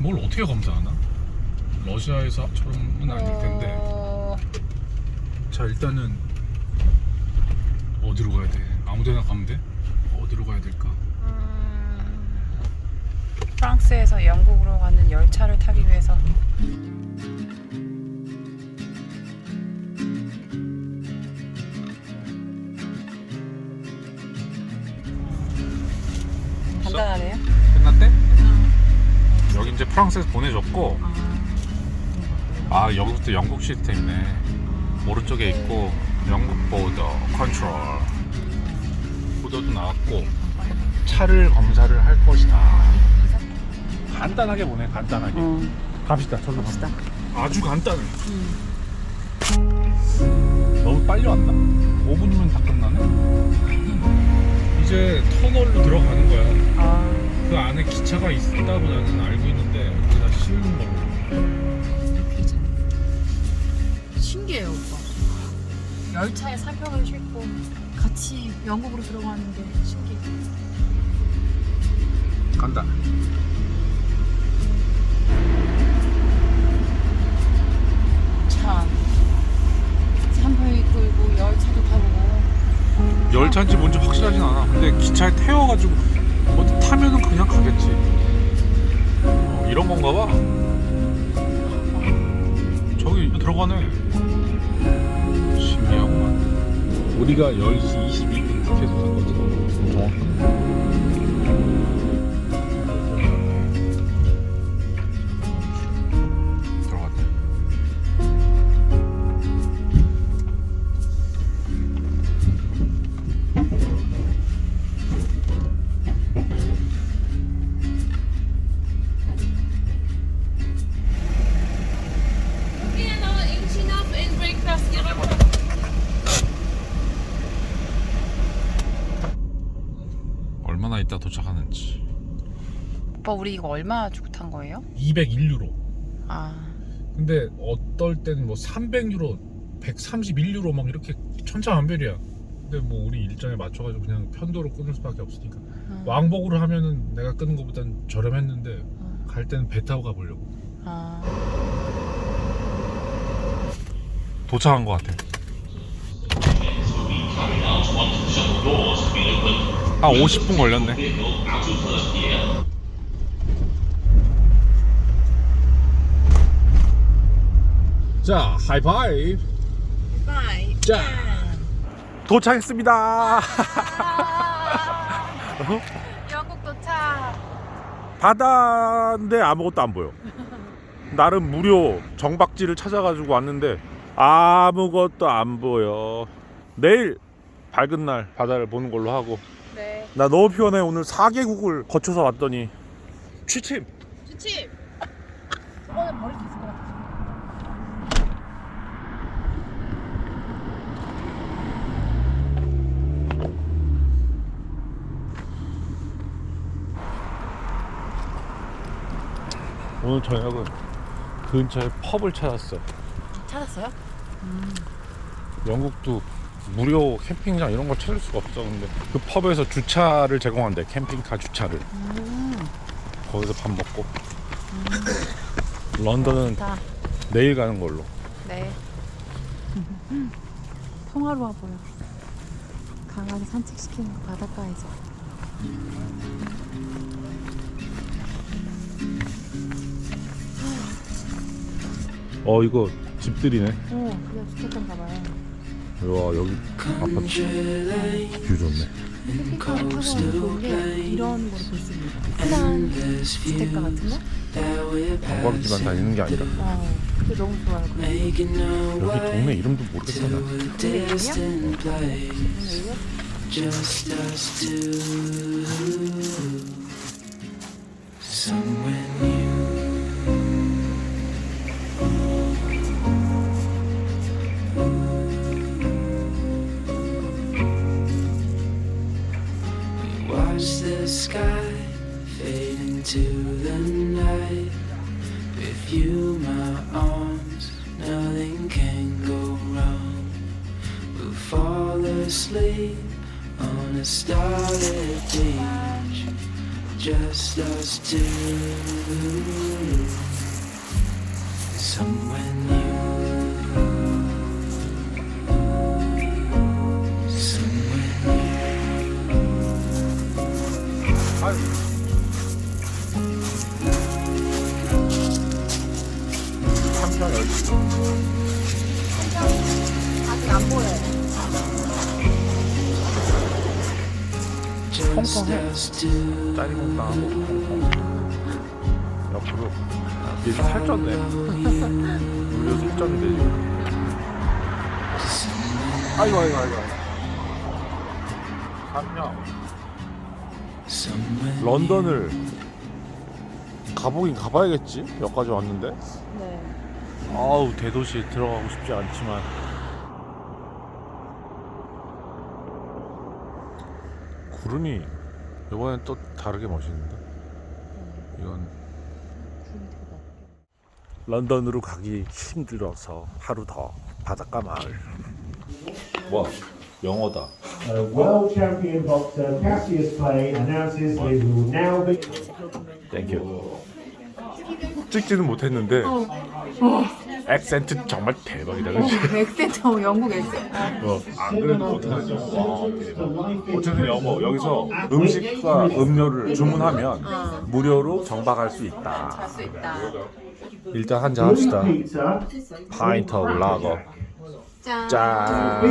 뭘 어떻게 검사하나? 러시아에서처럼은 아닐 텐데. 어... 자 일단은 어디로 가야 돼? 아무데나 가면 돼? 어디로 가야 될까? 음, 프랑스에서 영국으로 가는 열차를 타기 위해서 간단하네요. 끝났대? 여기 이제 프랑스에서 보내줬고 아. 여기부터 영국 시스템이네. 오른쪽에 있고 영국 보더 컨트롤 보더도 나왔고 차를 검사를 할 것이다. 간단하게 보내 간단하게. 음, 갑시다 저로 갑시다. 아주 간단해. 너무 빨리 왔나? 5분이면 다 끝나네? 이제 터널로 들어가는 거야. 아, 그 안에 기차가 있다고 나는 알고 있는데 그냥 실는 걸로 괜찮아. 신기해요, 오빠. 열차에 사병을 싣고 같이 영국으로 들어가는 게 신기해. 간다 참. 산병이 끌고 열차도 타보고. 열차인지 뭔지 확실하진 않아 근데 기차에 태워가지고 어디 타면은 그냥 가겠지. 어, 이런 건가 봐. 저기 들어가네. 신기하구만 우리가 10시 22분 티켓을 샀거든 정 얼마나 있다 도착하는지 오빠, 우리 이거 얼마 주고 탄 거예요? 201유로 아, 근데 어떨 때는 뭐 300유로 131유로 막 이렇게 천차만별이야 근데 뭐 우리 일정에 맞춰가지고 그냥 편도로 끊을 수밖에 없으니까 음. 왕복으로 하면은 내가 끄는 것보단 저렴했는데 음. 갈 때는 배 타고 가보려고 아. 도착한 것 같아 한 50분 걸렸네 자 하이파이브 바이. 자 도착했습니다 아. 영국 도착. 바다인데 아무것도 안 보여. 나름 무료 정박지를 찾아가지고 왔는데 아무것도 안 보여. 내일 밝은 날 바다를 보는 걸로 하고 네. 나 너무 피곤해 오늘 4개국을 거쳐서 왔더니 취침 주치. 저번에 버릴 수 있을 것 같아. 오늘 저녁은 근처에 펍을 찾았어요 찾았어요? 영국도 무료 캠핑장 이런 걸 찾을 수가 없어 근데 그 펍에서 주차를 제공한대 캠핑카 주차를 거기서 밥 먹고 런던은 다. 내일 가는 걸로 네. 통화로워 보여. 강아지 산책시키는 거 바닷가에서. 어 이거 집들이네 오, 그냥 좋겠던가 봐요. 와 여기 아파트 뷰 좋네 캠핑카를 타고 하면 좋은 게 이런 거를 볼수 있는 거. 흔한 주택가 같은 거? 관광지만 다니는 게 아니라 어, 그게 너무 좋아요. 여기 동네 이름도 모르겠어 나 근데? 오늘 이거? Just us two, somewhere new. Into the night. With you, my arms, nothing can go wrong. We'll fall asleep on a starlit beach, just us two. somewhere new. 짜리몽 당하고. 펑펑 옆으로 얘 살쪘네. 물려 살쪘는데 지금. 아이고 아이고 아이고 Somewhere 런던을 가보긴 가봐야겠지? 여기까지 왔는데? 네. 아우 대도시에 들어가고 싶지 않지만. 구름이 이번엔 또 다르게 멋있는데 이건 런던으로 가기 힘들어서 하루 더 바닷가 마을 와 영어다 Uh, world champion boxer Cassius Clay announces he will now be. 땡큐 찍지는 못했는데 액센트 정말 대박이다 그치? 액센트 영국 액센트. 어, 안 그래도 못하지. 와, 대박. 어쨌든 여보 여기서 음식과 음료를 주문하면 무료로 정박할 수 있다. 일단 한잔 합시다. 파인트 오브 라거. 짠.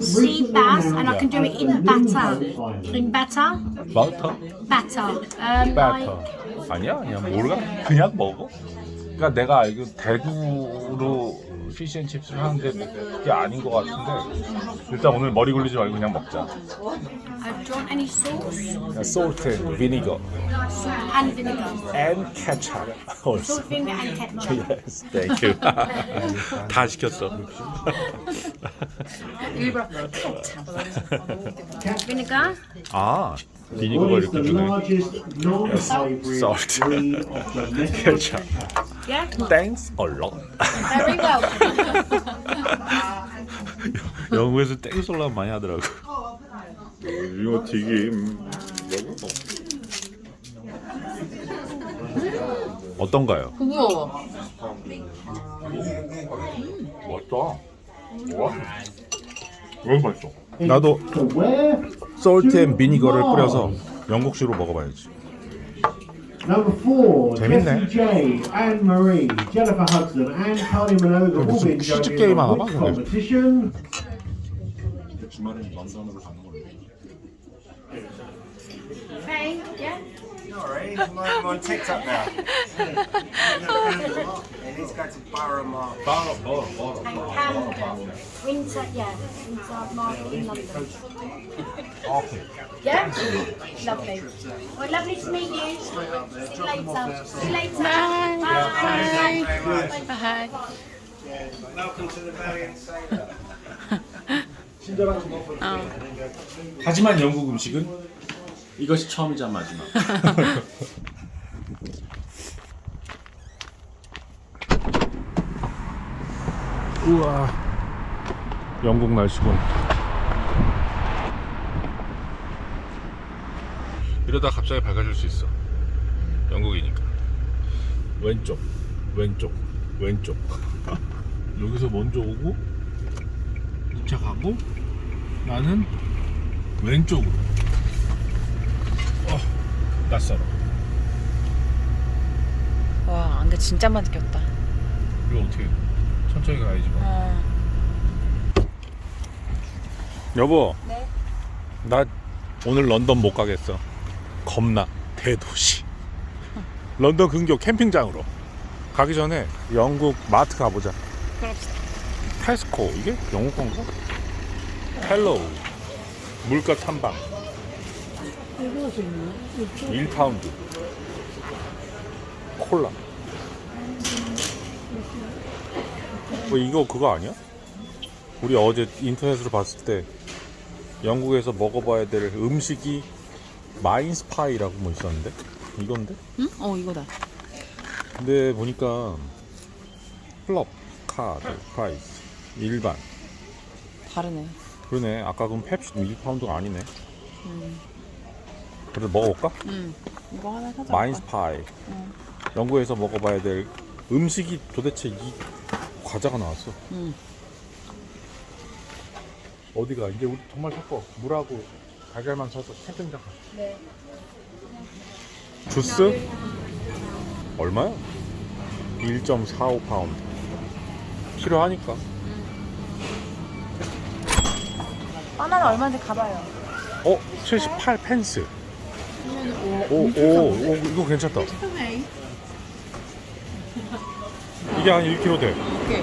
sea bass, and I can do it in batter. In batter, 버터? batter. Um, 버터. 아니야, 아니야. 모르가 그냥 먹어. 그러니까 내가 알기로 대구로 피시앤칩스를 하는데 뭐 그게 아닌 것 같은데 일단 오늘 머리 굴리지 말고 그냥 먹자. uh, do you want any sauce? Salt and vinegar and vinegar. and ketchup. Also. Salt, vinegar, and ketchup. Yes, thank you. 다 시켰어. 일부러 Vinegar. 아, What 비니거가 is the 이렇게 주네. largest non-flavoured Salt. breed of domestic 케찹. Yeah. Thanks a lot. Very well. 영국에서 땡솔라 많이 하더라고. 이거 튀김 먹어. 어떤가요? 부부어. 맛있다. 와. 너무 맛있어. 나도? 솔트 앤 비니거를 뿌려서 영국식으로 먹어봐야지. Number four, 재밌네. Jessie J, Anne Marie, Jennifer Hudson, and Kylie Minogue have all 무슨 been 퀴즈 joined 게임 in 하나 the 봐, which 그게. competition. 주말엔 런던으로 가는 걸로. Okay. Yeah. Sorry, I'm on TikTok now. It needs to go to Borough Mark. And Camden. Winter. Yeah. Winter Market in London. 오케이. Yeah. Lovely. Well, lovely to meet you. See you later. See you later. Bye. 하이. Welcome to the Valiant Sailor. 하지만 영국 음식은 이것이 처음이자 마지막. 우와. 영국 날씨군. 이러다 갑자기 밝아질 수 있어. 영국이니까. 왼쪽, 왼쪽, 왼쪽. 여기서 먼저 오고, 2차 가고, 나는 왼쪽으로. 어, 낯설어. 와 안개 진짜 많이 꼈다. 이거 어떻게 천천히 가야지 뭐. 어. 여보. 네? 나 오늘 런던 못 가겠어. 겁나 대도시. 런던 근교 캠핑장으로 가기 전에 영국 마트 가보자. 그럽시다. 테스코 이게 영국 건가? 헬로우 물가 탐방 1파운드 콜라 뭐 이거 그거 아니야? 우리 어제 인터넷으로 봤을 때 영국에서 먹어봐야 될 음식이 마인스파이라고 뭐 있었는데 이건데? 응? 어 이거다. 근데 보니까 클럽, 카드, 프라이스, 일반 다르네. 그러네 아까 그럼 펩시 1파운드가 아니네 그래도 먹어볼까? 응. 이거 하나 사자. 마인스 파이 영국에서 먹어봐야 될 음식이 도대체 이 과자가 나왔어. 응. 어디가 이제 우리 정말 섞어 물하고 달걀만 사서 캠핑장 가. 네. 주스? 얼마야? 1.45 파운드. 필요하니까. 바나나 얼마인지 가봐요. 어? 78 펜스. 오, 오, 오, 이거 괜찮다. 이게 한 1kg 돼. 오케이.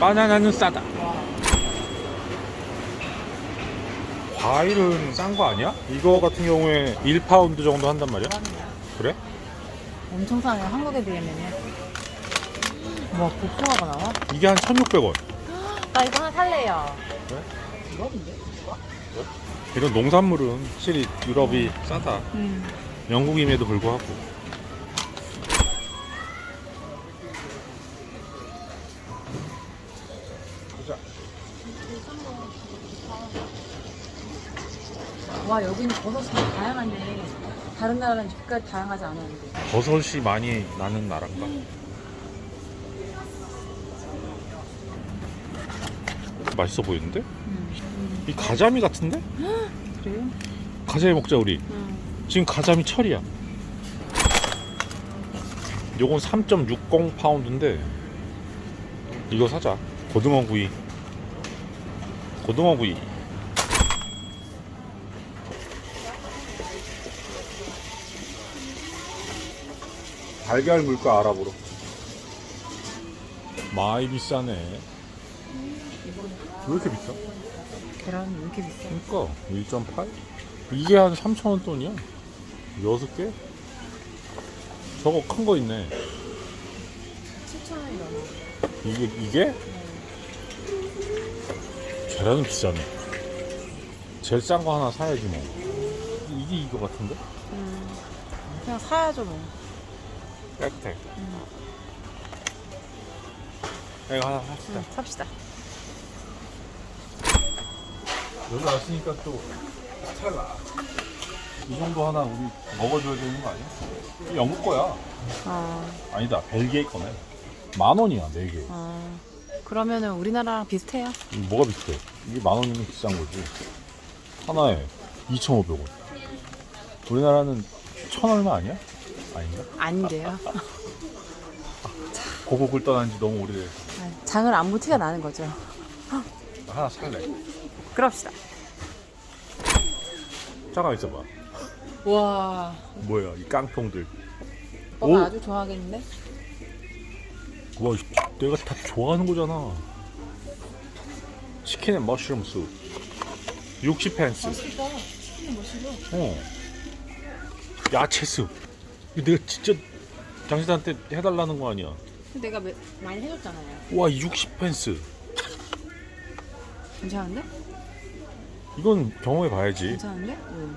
바나나는 싸다. 과일은 싼 거 아니야? 이거 같은 경우에 1파운드 정도 한단 말이야? 그래? 엄청 싸네 한국에 비하면은. 와 복숭아가 나와? 이게 한 1,600원. 나 이거 하나 살래요. 이 런 농산물은 확실히 유럽이 싸다. 음. 영국임에도 불구하고. 와 여기는 버섯이 다양하네. 다른 나라는 이렇게까지 다양하지 않았는데. 버섯이 많이 나는 나란가? 맛있어 보이는데? 이 가자미 같은데? 그래요? 가자미 먹자 우리. 응. 지금 가자미 철이야. 요건 3.60 파운드인데 이거 사자. 고등어 구이. 고등어 구이. 달걀 물가 알아보러. 많이 비싸네. 왜 이렇게 비싸? 계란 왜 이렇게 비싸? 그러니까 1.8? 이게 한 3,000원 돈이야. 6개? 저거 큰 거 있네. 7,000원이라고. 이게 이게? 계란은 비싸네. 제일 싼 거 하나 사야지 뭐. 이게 이거 같은데? 그냥 사야죠 뭐. 깨끗해. 이거 하나 삽시다. 응, 삽시다. 여기 왔으니까 또 스텔라. 이 정도 하나 우리 먹어줘야 되는 거 아니야? 이거 영국 거야. 어, 아니다, 벨기에 거네. 만 원이야, 네 개. 어. 그러면은 우리나라랑 비슷해요. 이게 뭐가 비슷해? 이게 만 원이면 비싼 거지. 하나에 2,500원. 우리나라는 천 얼마 아니야? 아닌가? 아닌데요. 고국을 떠난 지 너무 오래돼. 아, 장을 안 본 티가 나는 거죠. 하나 살래. 그럽시다. 잠깐 있어봐. 와, 뭐야, 이 깡통들. 오빠가 오! 아주 좋아하겠는데? 와, 이- 내가 다 좋아하는 거잖아. 치킨 앤 머쉬룸 숲. 60펜스. 맛있겠다. 치킨은 멋있어. 어. 야채 숲. 이거 내가 진짜 장시한테 해달라는 거 아니야. 내가 매- 많이 해줬잖아요. 와, 60펜스. 괜찮은데? 이건 경험해 봐야지. 괜찮은데? 응.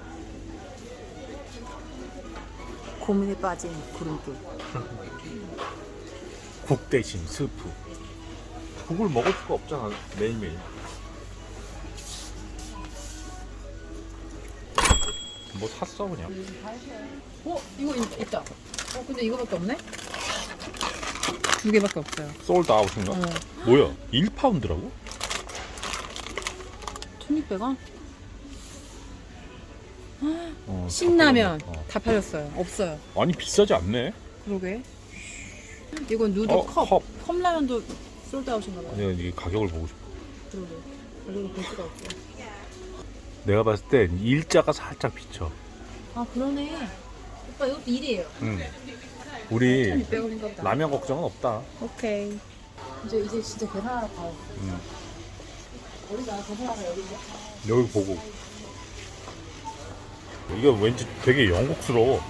고민에 빠진 구름길. 국 대신 스프. 국을 먹을 수가 없잖아 매일매일. 뭐 샀어 그냥. 어? 이거 있, 있다. 어, 근데 이거밖에 없네? 두 개밖에 없어요. 솔드 아웃인가? 어. 뭐야? 1파운드라고? 1600원? 어, 신라면 다. 어. 다 팔렸어요. 없어요. 아니 비싸지 않네. 그러게. 이건 누드 어, 컵. 컵. 컵라면도 솔드아웃인가 봐요. 아니 이게 가격을 보고 싶어. 그러게. 가격을 볼 수가 없어. 내가 봤을 때 일자가 살짝 비쳐. 아 그러네. 오빠 이것도 일이에요. 응. 우리 1600원인가 보다. 라면 걱정은 없다. 오케이. 이제 이제 진짜 계산하러 가요. 응. 여기 보고. 이거 왠지 되게 영국스러워.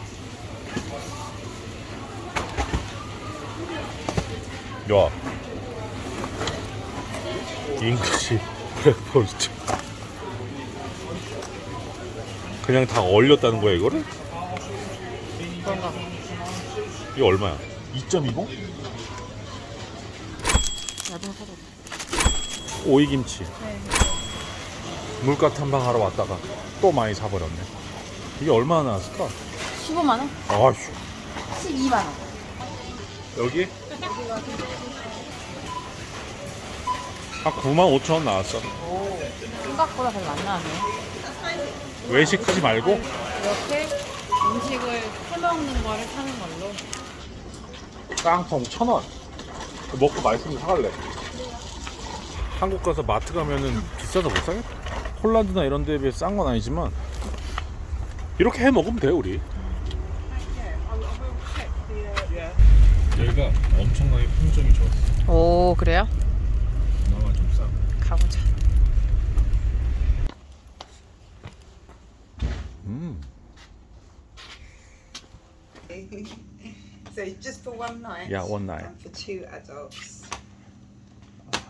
야. 잉글리시 브렉퍼스트. 그냥 다 얼렸다는 거야, 이거를? 이게 얼마야? 2.20? 나도 사자. 오이김치. 네. 물가 탐방하러 왔다가 또 많이 사버렸네. 이게 얼마나 나왔을까? 15만 원? 아휴. 12만 원. 여기? 한 9만 5천 원 나왔어. 생각보다 별로 안 나왔네. 외식하지 말고 이렇게 음식을 해먹는 거를 사는 걸로. 깡통 천 원. 먹고 맛있으면 사갈래. 한국 가서 마트 가면은 비싸서 못 사겠다. 홀란드나 이런 데에 비해 싼 건 아니지만 이렇게 해 먹으면 돼 우리. 여기가 엄청나게 품종이 좋았어. 오, 그래요? 그나마 좀 싸. 가보자. 음. So just for one night? Yeah, one night. And for two adults?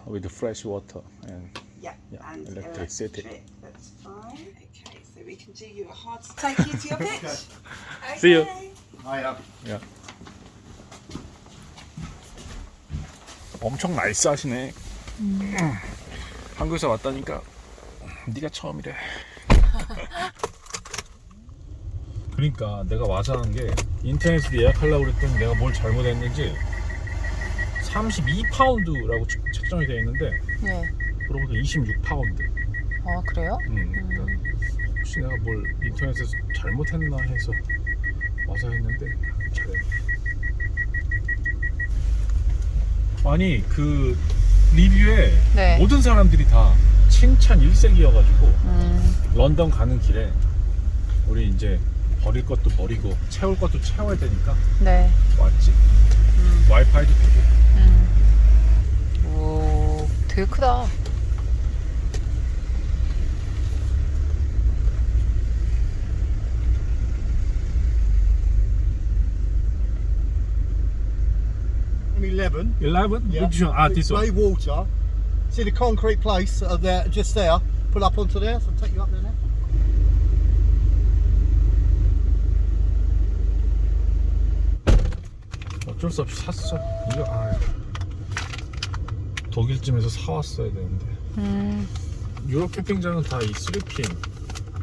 With fresh water and Yeah. Yeah, and electricity. electric, That's fine. Okay, so we can do you a hard take you to your pitch. See you. Okay. 야. 엄청 나이스하시네. 한국에서 왔다니까 네가 처음이래. 그러니까 내가 와서 한게 인터넷으로 예약하려고 그랬더니 내가 뭘 잘못했는지 32파운드라고 책정이 되어 있는데 네. 그러고서 26파운드. 아, 그래요? 음, 그러니까 혹시 내가 뭘 인터넷에서 잘못했나 해서 와서 했는데 잘해. 아니 그 리뷰에 네. 모든 사람들이 다 칭찬 일색이어가지고 음, 런던 가는 길에 우리 이제 버릴 것도 버리고 채울 것도 채워야 되니까 네. 왔지. 와이파이도 되고. 음. 오, 되게 크다. Eleven. 11? Yeah. Which one? Ah, this Grey one. water. See the concrete place uh, there, just there. Pull up onto there. So I'll take you up there now. 어쩔 수 없이 샀어. 이거 아 독일쯤에서 사왔어야 되는데. 음, 유럽 캠핑장은 다이 3핀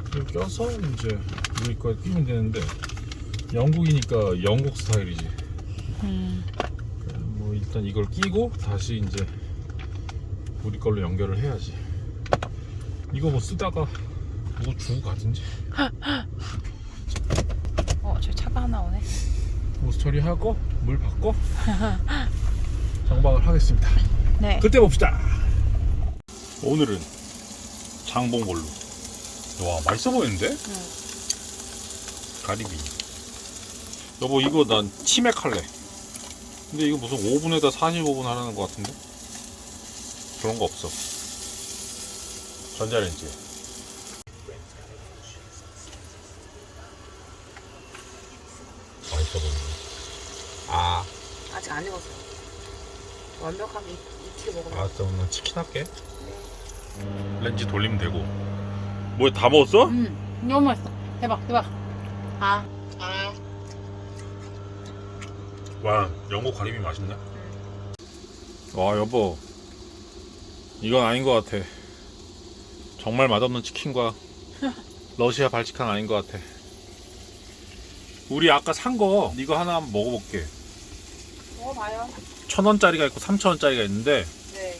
이걸 껴서 이제 우리 거에 끼면 되는데 영국이니까 영국 스타일이지. 음. 뭐 일단 이걸 끼고 다시 이제 우리 걸로 연결을 해야지. 이거 뭐 쓰다가 누구 주고 가든지 어, 저 차가 하나 오네. 옷 처리하고 물 받고 정박을 하겠습니다. 네. 그때 봅시다. 오늘은 장봉골로. 와 맛있어 보이는데? 가리비. 여보 이거 난 치맥 할래. 근데 이거 무슨 5분에다 45분 하라는 것 같은데? 그런 거 없어. 전자레인지. 맛있어 보이네. 아, 아직 안 익었어요. 완벽하게 익- 익히게 먹으면. 알았어. 오늘 치킨 할게. 렌즈 돌리면 되고. 뭐야 다 먹었어? 음, 너무 맛있어. 대박, 대박. 아, 와 영국 가리비 맛있네. 와 여보 이건 아닌 것 같아. 정말 맛없는 치킨과 러시아 발치칸 아닌 것 같아. 우리 아까 산 거 이거 하나 한번 먹어볼게. 먹어봐요. 천 원짜리가 있고 삼천 원짜리가 있는데 네.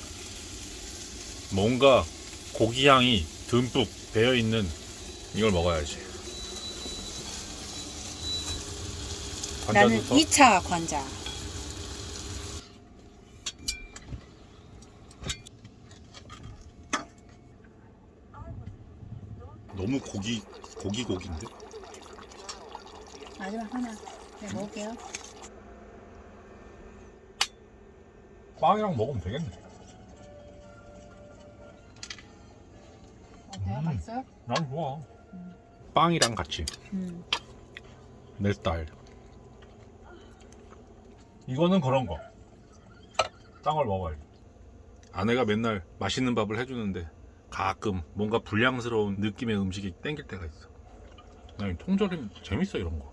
뭔가 고기 향이 듬뿍 배어 있는 이걸 먹어야지. 관자부터 2차 관자. 너무 고기 고기 고기인데. 마지막 하나. 네, 먹을게요. 빵이랑 먹으면 되겠네. 어때요? 맛있어요? 난 좋아. 빵이랑 같이 음. 내 스타일. 이거는 그런 거. 빵을 먹어야지. 아내가 맨날 맛있는 밥을 해주는데 가끔 뭔가 불량스러운 느낌의 음식이 땡길 때가 있어. 난 통조림 재밌어 이런 거.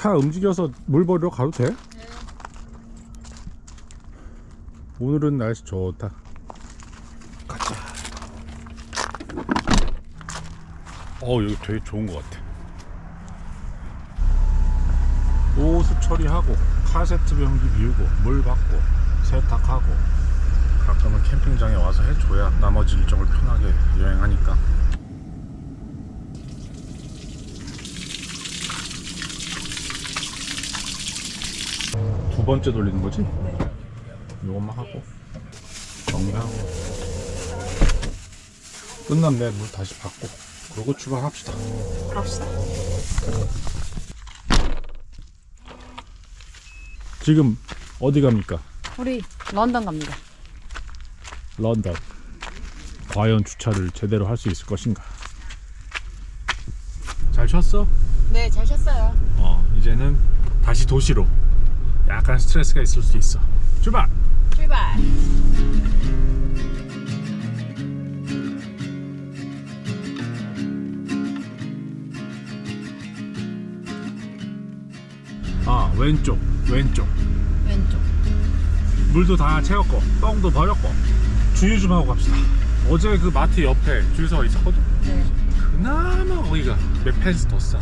차 움직여서 물 버리러 가도 돼? 오늘은 날씨 좋다. 가자. 어 여기 되게 좋은 것 같아. 오수 처리하고 카세트 변기 비우고 물 받고 세탁하고 가끔은 캠핑장에 와서 해줘야 나머지 일정을 편하게 여행하니까. 번째 돌리는 거지? 네. 이것만 하고 정리하고 끝났네 물 다시 받고 그러고 출발합시다 갑시다. 지금 어디 갑니까? 우리 런던 갑니다. 런던 과연 주차를 제대로 할 수 있을 것인가 잘 쉬었어? 네, 잘 쉬었어요. 어 이제는 다시 도시로 약간 스트레스가 있을 수 있어 출발! 출발. 아 왼쪽 왼쪽 왼쪽. 물도 다 채웠고 똥도 버렸고 주유 좀 하고 갑시다 어제 그 마트 옆에 주유소가 있었거든 네. 그나마 거기가 몇 펜스 더 싸.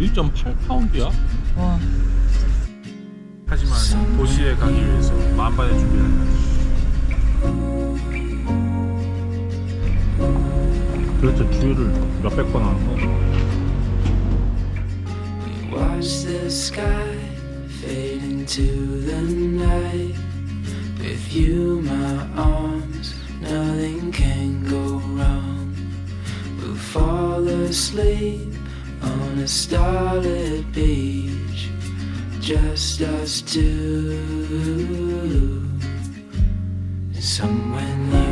1.8파운드야? 와. 하지만 도시에 가기 위해서 만반의 준비를 해야지. 그렇죠. 주유를 몇백 번 하는 거. Watch the sky fade into the night. With you, my arms, nothing can go wrong. We'll fall asleep on a starlit beach, just us two. Somewhere new.